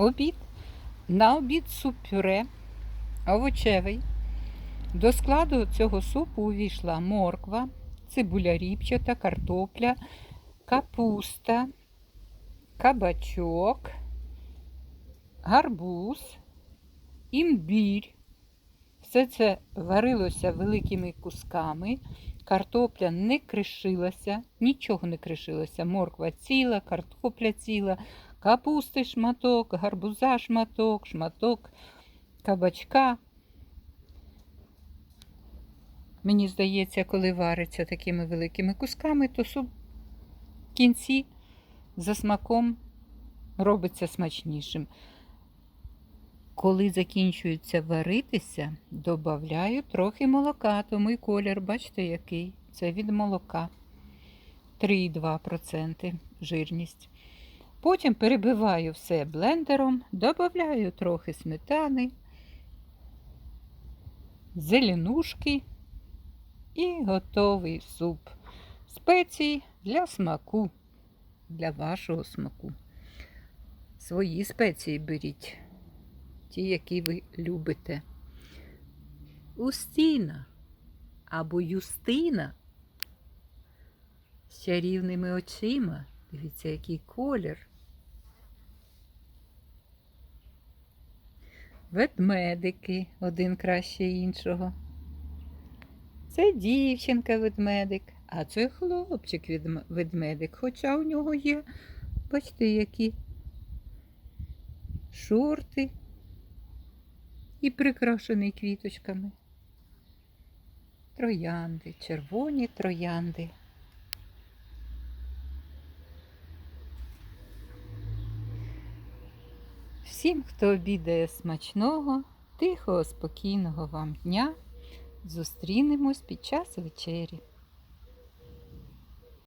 Обід. На обід суп пюре овочевий. До складу цього супу увійшла морква, цибуля ріпчата, картопля, капуста, кабачок, гарбуз, імбір. Все це варилося великими кусками. Картопля не кришилася, нічого не кришилося. Морква ціла, картопля ціла, капусти шматок, гарбуза шматок, шматок кабачка. Мені здається, коли вариться такими великими кусками, то суп в кінці за смаком робиться смачнішим. Коли закінчується варитися, додаю трохи молока, тому і колір, бачите, який. Це від молока. 3,2% жирність. Потім перебиваю все блендером, додаю трохи сметани, зеленушки і готовий суп. Спеції для смаку, для вашого смаку. Свої спеції беріть ті, які ви любите. Устіна або Юстина з чарівними очима. Дивіться, який колір. Ведмедики один краще іншого. Це дівчинка ведмедик, а це хлопчик-ведмедик. хоча у нього є, бачите, які шорти і прикрашений квіточками. Троянди, червоні троянди. Всім, хто обідає смачного, тихого, спокійного вам дня. Зустрінемось під час вечері.